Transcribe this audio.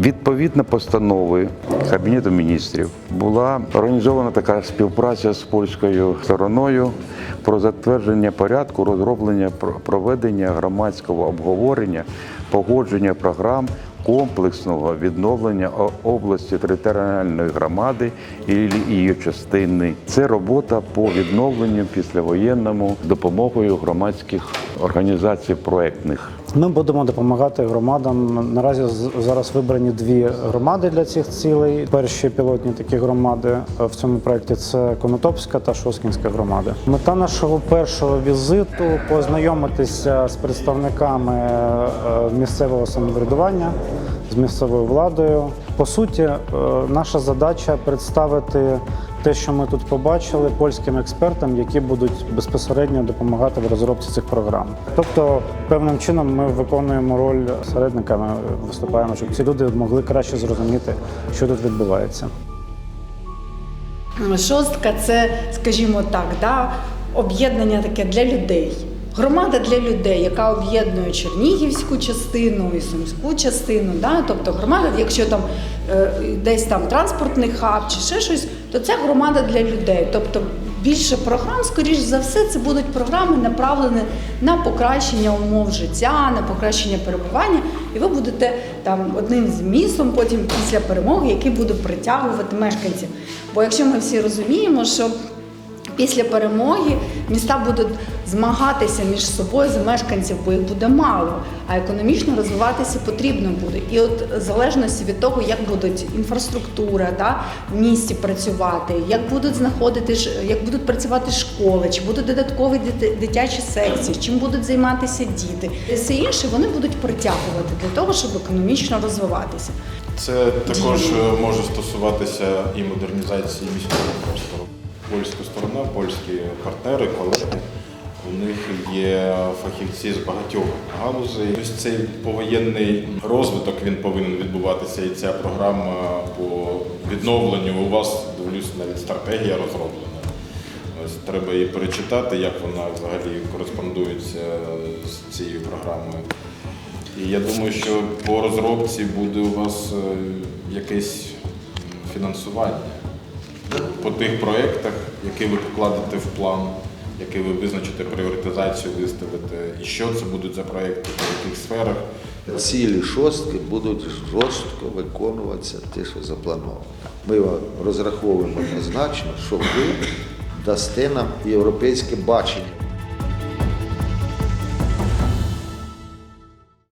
Відповідно постанови Кабінету міністрів була організована така співпраця з польською стороною про затвердження порядку розроблення про- проведення громадського обговорення, погодження програм комплексного відновлення області територіальної громади і її частини. Це робота по відновленню післявоєнному допомогою громадських організацій проектних. Ми будемо допомагати громадам. Наразі зараз вибрані дві громади для цих цілей. Перші пілотні такі громади е, в цьому проєкті це Конотопська та Шоскінська громади. Мета нашого першого візиту познайомитися з представниками е, місцевого самоврядування, з місцевою владою. По суті, е, наша задача представити те, що ми тут побачили, польським експертам, які будуть безпосередньо допомагати в розробці цих програм. Тобто, певним чином, ми виконуємо роль середниками, виступаємо, щоб ці люди могли краще зрозуміти, що тут відбувається. Шостка це, скажімо так, да, об'єднання таке для людей. Громада для людей, яка об'єднує Чернігівську частину і Сумську частину. Да? Тобто громада, якщо там е, десь там транспортний хаб чи ще щось, то це громада для людей. Тобто більше програм, скоріш за все, це будуть програми направлені на покращення умов життя, на покращення перебування, і ви будете там одним з містом потім після перемоги, який буде притягувати мешканців. Бо якщо ми всі розуміємо, що Після перемоги міста будуть змагатися між собою за мешканців, бо їх буде мало, а економічно розвиватися потрібно буде. І от в залежності від того, як будуть інфраструктура да, в місті працювати, як будуть знаходити як будуть працювати школи, чи будуть додаткові дитячі секції, чим будуть займатися діти, і все інше вони будуть притягувати для того, щоб економічно розвиватися. Це також е, може стосуватися і модернізації міського простору. Польська сторона, польські партнери, колеги. У них є фахівці з багатьох галузей. Ось цей повоєнний розвиток він повинен відбуватися, і ця програма по відновленню у вас дивлюсь, навіть стратегія розроблена. Ось треба її перечитати, як вона взагалі кореспондується з цією програмою. І я думаю, що по розробці буде у вас е, якесь фінансування по тих проєктах, які ви покладете в план, які ви визначите пріоритизацію, виставите, і що це будуть за проєкти, по яких сферах. Цілі шостки будуть жорстко виконуватися те, що заплановано. Ми розраховуємо однозначно, що ви дасте нам європейське бачення.